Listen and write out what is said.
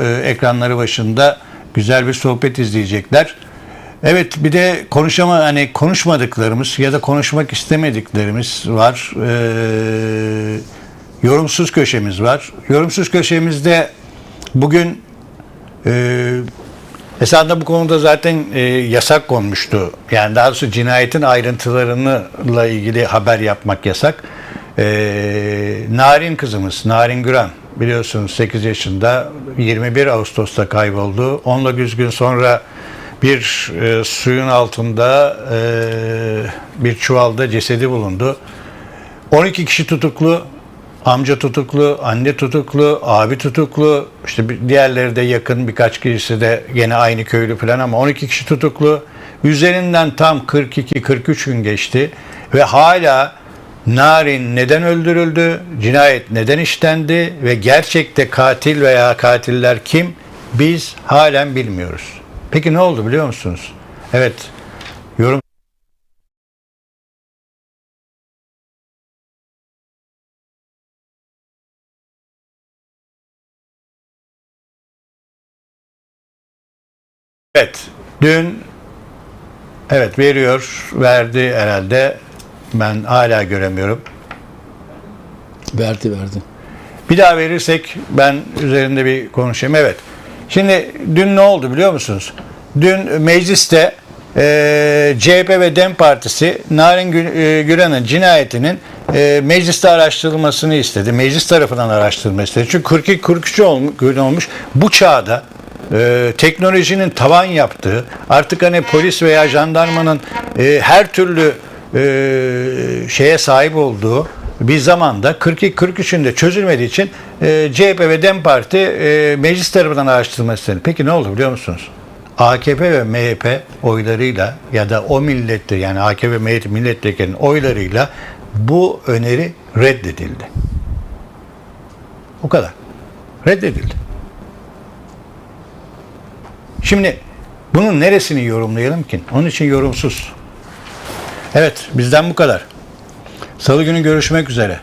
e, ekranları başında güzel bir sohbet izleyecekler. Evet bir de konuşama hani konuşmadıklarımız ya da konuşmak istemediklerimiz var. Ee, yorumsuz köşemiz var. Yorumsuz köşemizde bugün e, esasında bu konuda zaten e, yasak konmuştu. Yani daha doğrusu cinayetin ayrıntılarıyla ilgili haber yapmak yasak. Ee, Narin kızımız, Narin Güran biliyorsunuz 8 yaşında 21 Ağustos'ta kayboldu. Onunla 100 gün sonra bir e, suyun altında e, bir çuvalda cesedi bulundu. 12 kişi tutuklu, amca tutuklu, anne tutuklu, abi tutuklu, işte diğerleri de yakın birkaç kişisi de gene aynı köylü falan ama 12 kişi tutuklu. Üzerinden tam 42-43 gün geçti ve hala Narin neden öldürüldü, cinayet neden işlendi ve gerçekte katil veya katiller kim biz halen bilmiyoruz. Peki ne oldu biliyor musunuz? Evet, yorum Evet, dün evet veriyor, verdi herhalde. Ben hala göremiyorum. Verdi verdi. Bir daha verirsek ben üzerinde bir konuşayım. Evet. Şimdi dün ne oldu biliyor musunuz? Dün mecliste e, CHP ve DEM Partisi Narin e, Güran'ın cinayetinin e, mecliste araştırılmasını istedi. Meclis tarafından araştırılmasını istedi. Çünkü 42 43 olmuş, gün olmuş. Bu çağda e, teknolojinin tavan yaptığı, artık hani polis veya jandarmanın e, her türlü e, şeye sahip olduğu bir zamanda 42-43'ünde çözülmediği için e, CHP ve DEM Parti e, meclis tarafından araştırılması istedi. Peki ne oldu biliyor musunuz? AKP ve MHP oylarıyla ya da o millette yani AKP ve MHP milletvekilinin oylarıyla bu öneri reddedildi. O kadar. Reddedildi. Şimdi bunun neresini yorumlayalım ki? Onun için yorumsuz. Evet bizden bu kadar. Salı günü görüşmek üzere.